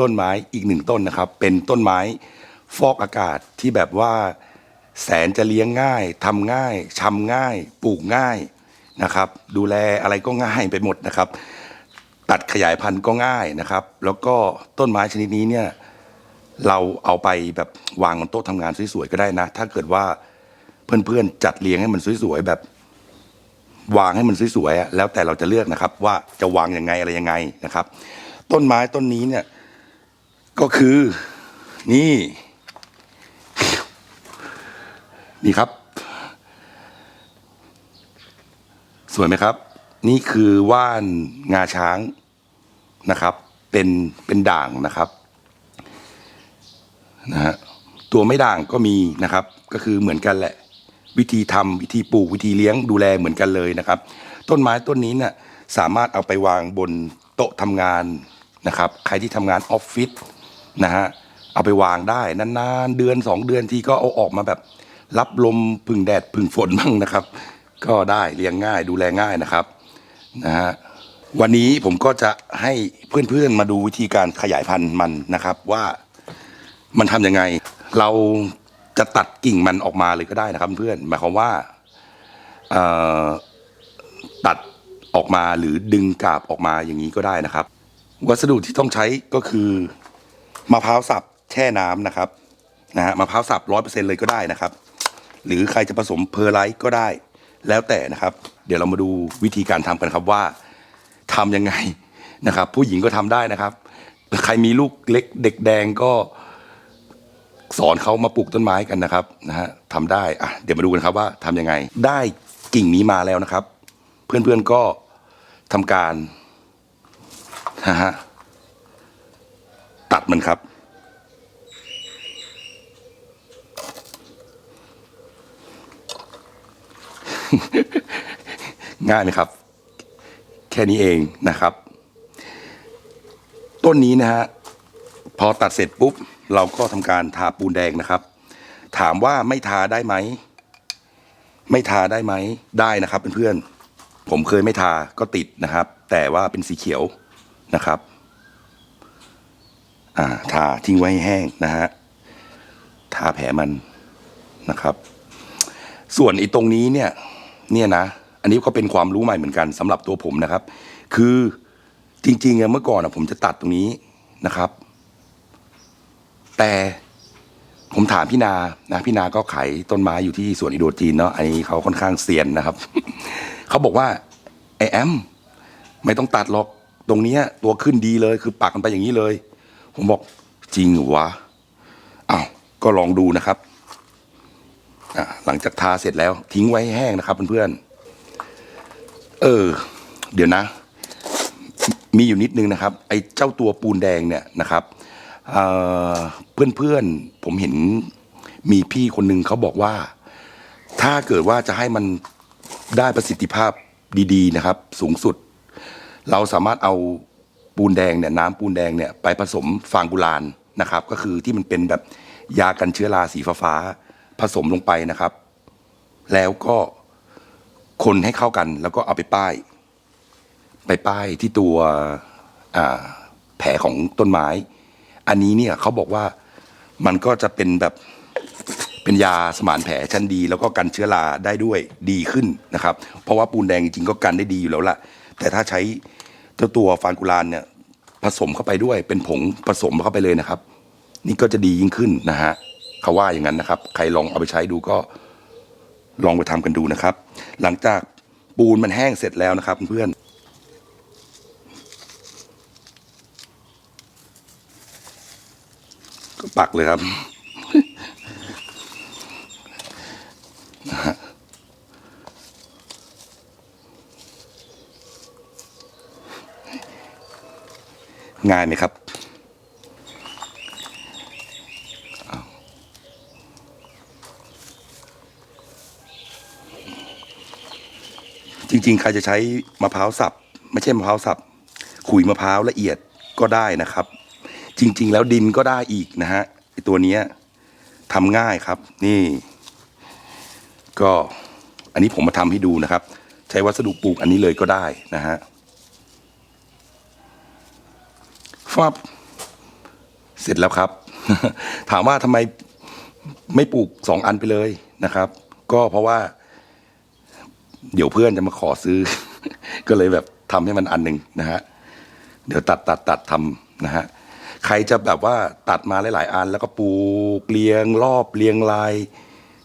ต้นไม้อีกหนึ่งต้นนะครับ เป็นต้นไม้ฟอกอากาศที่แบบว่าแสนจะเลี้ยงง่ายทำง่ายชำง่าย ปลูกง่ายนะครับ ดูแลอะไรก็ง่ายไปหมดนะครับ ตัดขยายพันธุ์ก็ง่ายนะครับ แล้วก็ต้นไม้ชนิดนี้เนี่ยเราเอาไปแบบวางบนโต๊ะทำงานสวยๆก็ได้นะ ถ้าเกิดว่าเพื่อนๆจัดเรียงให้มันสวยๆแบบ วางให้มันสวยๆแล้วแต่เราจะเลือกนะครับ ว่าจะวางยังไงอะไรยังไงนะครับ ต้นไม้ต้นนี้เนี่ย ก็คือนี่ นี่ครับ สวยไหมครับ นี่คือว่านงาช้างนะครับ เป็นเป็นด่างนะครับนะฮะตัวไม่ด่างก็มีนะครับ ก็คือเหมือนกันแหละ วิธีทำวิธีปลูกวิธีเลี้ยงดูแลเหมือนกันเลยนะครับ ต้นไม้ต้นนี้เนี่ยสามารถเอาไปวางบนโต๊ะทำงานนะครับ ใครที่ทำงานออฟฟิศ นะฮะเอาไปวางได้นานๆเดือนสองเดือนทีก็เอาออกมาแบบ รับลมพึ่งแดดพึ่งฝนบ้างนะครับ ก็ได้เลี้ยงง่ายดูแลง่ายนะครับนะฮะวันนี้ผมก็จะให้เพื่อนๆมาดูวิธีการขยายพันธุ์มันนะครับว่ามันทำยังไง เราจะตัดกิ่งมันออกมาเลยก็ได้นะครับ เพื่อนหมายความว่าตัดออกมาหรือดึงกาบออกมาอย่างนี้ก็ได้นะครับ วัสดุที่ต้องใช้ก็คือ มะพร้าวสับแช่น้ำนะครับนะฮะมะพร้าวสับร้อยเปอร์เซ็นเลยก็ได้นะครับ หรือใครจะผสมเพอร์ไลท์ก็ได้ แล้วแต่นะครับ เดี๋ยวเรามาดูวิธีการทำกันครับว่าทำยังไงนะครับ ผู้หญิงก็ทำได้นะครับ ใครมีลูกเล็กเด็กแดงก็สอนเขามาปลูกต้นไม้กันนะครับนะฮะทำได้อะเดี๋ยวมาดูกันครับว่าทำยังไง ได้กิ่งนี้มาแล้วนะครับ เพื่อนๆก็ทำการนะฮะ ตัดมันครับ ง่ายไหมครับ แค่นี้เองนะครับ ต้นนี้นะฮะพอตัดเสร็จปุ๊บ เราก็ทำการทาปูนแดงนะครับ ถามว่าไม่ทาได้ไหม ไม่ทาได้ไหม ได้นะครับเพื่อนๆผมเคยไม่ทาก็ติดนะครับ แต่ว่าเป็นสีเขียวนะครับ อ่าทาทิ้งไว้แห้งนะฮะทาแผลมันนะครับ ส่วนไอ้ตรงนี้เนี่ยเนี่ยนะ อันนี้ก็เป็นความรู้ใหม่เหมือนกันสำหรับตัวผมนะครับ คือจริงๆเมื่อก่อนผมจะตัดตรงนี้นะครับ แต่ผมถามพี่นานะพี่นาก็ขายต้นไม้อยู่ที่สวนอิโดจีนเนาะอันนี้เขาค่อนข้างเซียนนะครับ เขาบอกว่าไอแอมไม่ต้องตัดหรอก ตรงนี้ตัวขึ้นดีเลย คือปักมันไปอย่างนี้เลย ผมบอกจริงหรอวะอ้าวก็ลองดูนะครับหลังจากทาเสร็จแล้วทิ้งไว้แห้งนะครับเพื่อนๆเออ เดี๋ยวนะ มีอยู่นิดนึงนะครับ ไอ้เจ้าตัวปูนแดงเนี่ยนะครับเพื่อนเพื่อนๆผมเห็นมีพี่คนหนึ่งเขาบอกว่า ถ้าเกิดว่าจะให้มันได้ประสิทธิภาพดี ๆ นะครับ สูงสุด เราสามารถเอา ปูนแดงเนี่ยน้ำปูนแดงเนี่ยไปผสมฟางกุลานนะครับก็คือที่มันเป็นแบบยากันเชื้อราสีฟ้าๆผสมลงไปนะครับ แล้วก็คนให้เข้ากันแล้วก็เอาไปป้าย ไปป้ายที่ตัวแผลของต้นไม้ อันนี้เนี่ยเขาบอกว่ามันก็จะเป็นแบบเป็นยาสมานแผลชั้นดี แล้วก็กันเชื้อราได้ด้วยดีขึ้นนะครับ เพราะว่าปูนแดงจริงๆก็กันได้ดีอยู่แล้วล่ะ แต่ถ้าใช้เจ้าตัวฟานกุลานเนี่ย ผสมเข้าไปด้วย เป็นผงผสมเข้าไปเลยนะครับ นี่ก็จะดียิ่งขึ้นนะฮะเขาว่าอย่างนั้นนะครับ ใครลองเอาไปใช้ดูก็ลองไปทำกันดูนะครับ หลังจากปูนมันแห้งเสร็จแล้วนะครับ เพื่อนก็ปักเลยครับ นะฮะ ง่ายไหมครับ จริงๆ ใครจะใช้มะพร้าวสับ ไม่ใช่มะพร้าวสับขุยมะพร้าวละเอียดก็ได้นะครับ จริง ๆ แล้วดินก็ได้อีกนะฮะไอตัวเนี้ยทำง่ายครับ นี่ ก็อันนี้ผมมาทำให้ดูนะครับ ใช้วัสดุปลูกอันนี้เลยก็ได้นะฮะ ฟับเสร็จแล้วครับ ถามว่าทำไมไม่ปลูกสองอันไปเลยนะครับ ก็เพราะว่า เดี๋ยวเพื่อนจะมาขอซื้อ ก็เลยแบบทำให้มันอันหนึ่งนะฮะเดี๋ยวตัดตัดตัดทำนะฮะใครจะแบบว่าตัดมาหลาย ๆ อัน แล้วก็ปลูกเรียงรอบเรียงลาย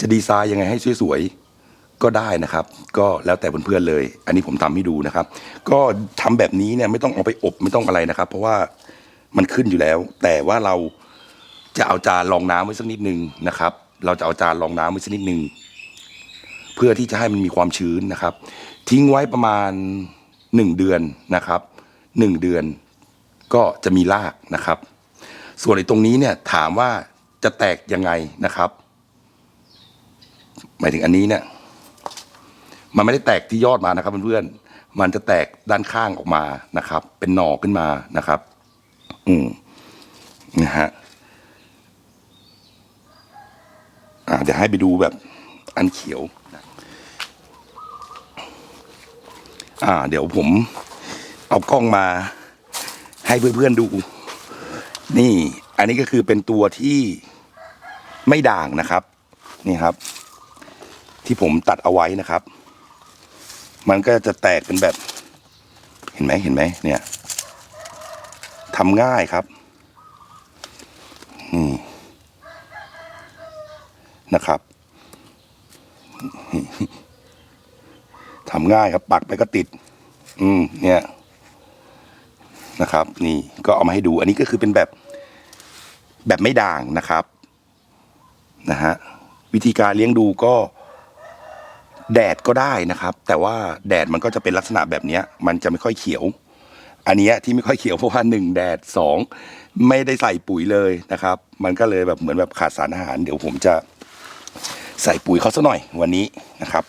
จะดีไซน์ยังไงให้สวยๆก็ได้นะครับ ก็แล้วแต่เพื่อนๆเลย อันนี้ผมทำให้ดูนะครับ ก็ทำแบบนี้เนี่ยไม่ต้องเอาไปอบไม่ต้องอะไรนะครับ เพราะว่า มันขึ้นอยู่แล้ว แต่ว่าเราจะเอาจานรองน้ำไว้สักนิดนึงนะครับ เราจะเอาจานรองน้ำไว้สักนิดนึงเพื่อที่จะให้มันมีความชื้นนะครับ ทิ้งไว้ประมาณหนึ่งเดือนนะครับหนึ่งเดือนก็จะมีรากนะครับ ส่วนไอ้ตรงนี้เนี่ยถามว่าจะแตกยังไงนะครับ หมายถึงอันนี้เนี่ย มันไม่ได้แตกที่ยอดมานะครับเพื่อนๆมันจะแตกด้านข้างออกมานะครับ เป็นหน่อขึ้นมานะครับ อืมนะฮะอ่าเดี๋ยวให้ไปดูแบบอันเขียว อ่า เดี๋ยวผม เอากล้องมาให้เพื่อนๆดู นี่ อันนี้ก็คือเป็นตัวที่ไม่ด่างนะครับ นี่ครับ ที่ผมตัดเอาไว้นะครับ มันก็จะแตกเป็นแบบ เห็นไหมเห็นไหมเนี่ย ทำง่ายครับนี่นะครับทำง่ายครับ ปักไปก็ติด อืม เนี่ยนะครับ นี่ก็เอามาให้ดู อันนี้ก็คือเป็นแบบแบบไม่ด่างนะครับนะฮะวิธีการเลี้ยงดูก็ แดดก็ได้นะครับ แต่ว่าแดดมันก็จะเป็นลักษณะแบบเนี้ยมันจะไม่ค่อยเขียว อันนี้ที่ไม่ค่อยเขียวเพราะว่าหนึ่งแดดสองไม่ได้ใส่ปุ๋ยเลยนะครับ มันก็เลยแบบเหมือนแบบขาดสารอาหาร เดี๋ยวผมจะใส่ปุ๋ยเขาสักหน่อยวันนี้นะครับ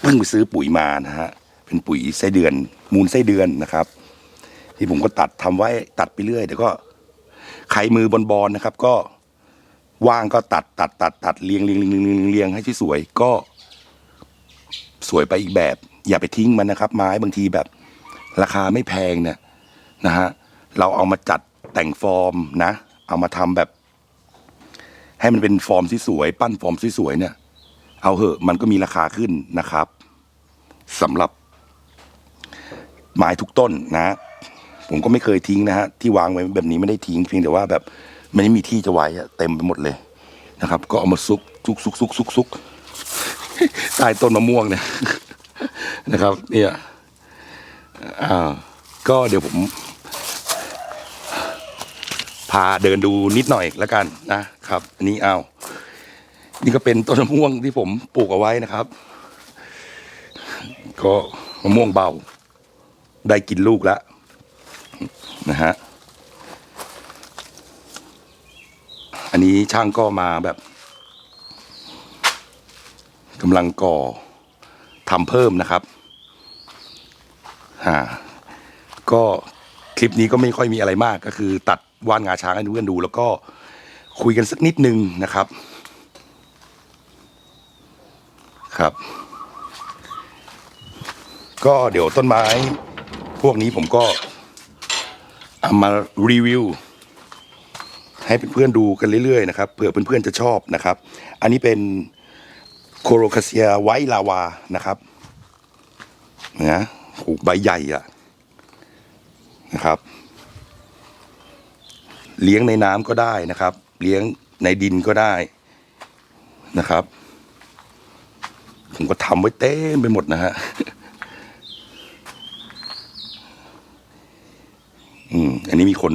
เพิ่งไปซื้อปุ๋ยมานะฮะเป็นปุ๋ยไส้เดือน มูลไส้เดือนนะครับ ที่ผมก็ตัดทำไว้ตัดไปเรื่อยเดี๋ยวก็ใครมือบอลบอลนะครับ ก็ว่างก็ตัดตัดตัดตัดเรียงเรียงเรียงเรียงเรียงเรียงให้ที่สวยก็ สวยไปอีกแบบ อย่าไปทิ้งมันนะครับ ไม้บางทีแบบ ราคาไม่แพงเนี่ยนะฮะเราเอามาจัดแต่งฟอร์มนะ เอามาทำแบบ ให้มันเป็นฟอร์มที่สวย ปั้นฟอร์มที่สวยเนี่ย เอาเหอะมันก็มีราคาขึ้นนะครับสำหรับไม้ทุกต้นนะ ผมก็ไม่เคยทิ้งนะฮะที่วางไว้แบบนี้ไม่ได้ทิ้งเพียงแต่ว่าแบบมันไม่มีที่จะไว้เต็มไปหมดเลยนะครับ ก็เอามาซุกซุกซุกซุกซุกซุกใต้ต้นมะม่วงเนี่ยนะครับ เนี่ย อ่าก็เดี๋ยวผม พาเดินดูนิดหน่อยแล้วกันนะครับ อันนี้เอา นี่ก็เป็นต้นมะม่วงที่ผมปลูกเอาไว้นะครับ ก็มะม่วงเบา ได้กินลูกแล้วนะฮะ อันนี้ช่างก็มาแบบกำลังก่อทำเพิ่มนะครับ อ่า ก็คลิปนี้ก็ไม่ค่อยมีอะไรมากก็คือ ตัดว่านงาช้างให้เพื่อนดู แล้วก็คุยกันสักนิดนึงนะครับ ครับ ก็เดี๋ยวต้นไม้ พวกนี้ผมก็เอามารีวิวให้เพื่อนๆดูกันเรื่อยๆนะครับเผื่อเพื่อนๆจะชอบนะครับ อันนี้เป็นโคโรคาเซียไวลาวานะครับนะ โอ้ใบใหญ่อะนะครับ เลี้ยงในน้ำก็ได้นะครับ เลี้ยงในดินก็ได้นะครับ ผมก็ทำไว้เต็มไปหมดนะฮะอืมอันนี้มีคน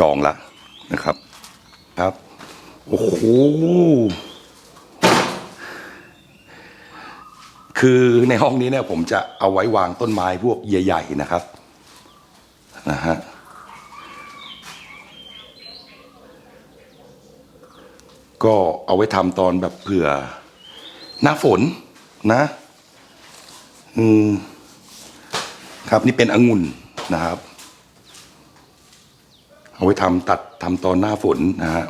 จองละนะครับ ครับ โอ้โห คือในห้องนี้เนี่ยผมจะเอาไว้วางต้นไม้พวกใหญ่ ๆ นะครับนะฮะก็เอาไว้ทำตอนแบบเผื่อ หน้าฝนนะ อืม ครับนี่เป็นองุ่นนะครับ เอาไว้ทำตัดทำตอนหน้าฝนนะฮะ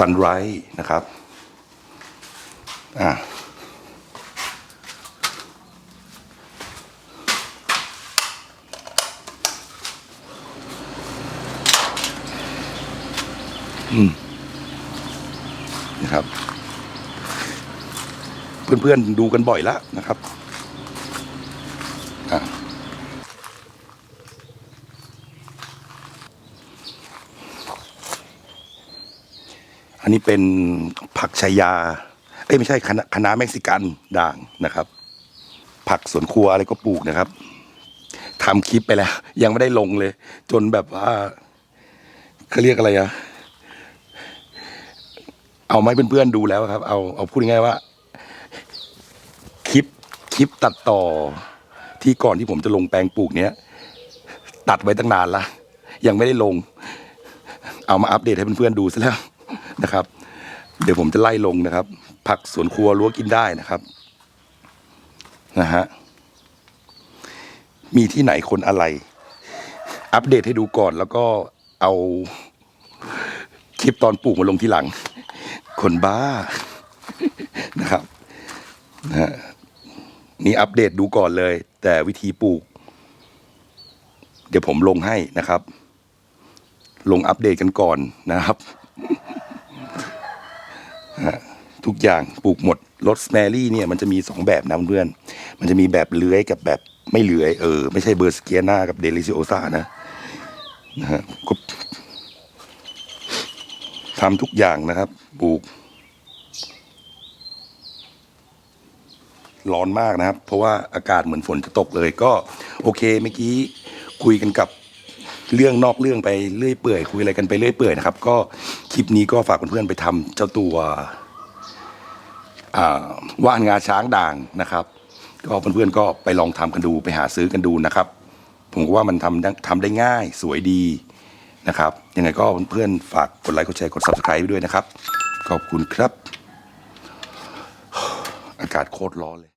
ซันไรส์นะครับอ่าอืมนะครับ เพื่อนๆดูกันบ่อยแล้วนะครับ อันนี้เป็นผักชายา เอ้ยไม่ใช่คณะคณะเม็กซิกันด่างนะครับ ผักสวนครัวอะไรก็ปลูกนะครับทำคลิปไปแล้ว ยังไม่ได้ลงเลย จนแบบว่าเขาเรียกอะไรอะเอามาให้เพื่อนๆดูแล้วครับ เอาเอาพูดง่ายว่า คลิปคลิปตัดต่อที่ก่อนที่ผมจะลงแปลงปลูกเนี้ยตัดไว้ตั้งนานละยังไม่ได้ลง เอามาอัปเดตให้เพื่อนๆดูซะแล้ว นะครับ เดี๋ยวผมจะไล่ลงนะครับ ผักสวนครัวรั้วกินได้นะครับนะฮะมีที่ไหนคนอะไร อัปเดตให้ดูก่อนแล้วก็เอาคลิปตอนปลูกมาลงที่หลัง คนบ้านะครับนะะนี่อัปเดตดูก่อนเลย แต่วิธีปลูก เดี๋ยวผมลงให้นะครับ ลงอัปเดตกันก่อนนะครับ ทุกอย่างปลูกหมดรสแมรี่เนี่ยมันจะมีสองแบบนะเพื่อน มันจะมีแบบเลื้อยกับแบบไม่เลื้อยเออไม่ใช่เบอร์สเกียนากับเดลิซิโอซานะนะฮะก็ทำทุกอย่างนะครับ ปลูก ร้อนมากนะครับ เพราะว่าอากาศเหมือนฝนจะตกเลยก็ โอเคเมื่อกี้คุยกันกับ เรื่องนอกเรื่องไปเรื่อยเปื่อยคุยอะไรกันไปเรื่อยเปื่อยนะครับ ก็คลิปนี้ก็ฝากเพื่อนๆไปทำเจ้าตัวว่านงาช้างด่างนะครับ ก็เพื่อนๆก็ไปลองทำกันดูไปหาซื้อกันดูนะครับ ผมว่ามันทำทำได้ง่ายสวยดีนะครับยังไงก็เพื่อนๆฝากกดไลค์กดแชร์กด subscribe ไว้ด้วยนะครับ ขอบคุณครับ อากาศโคตรร้อนเลย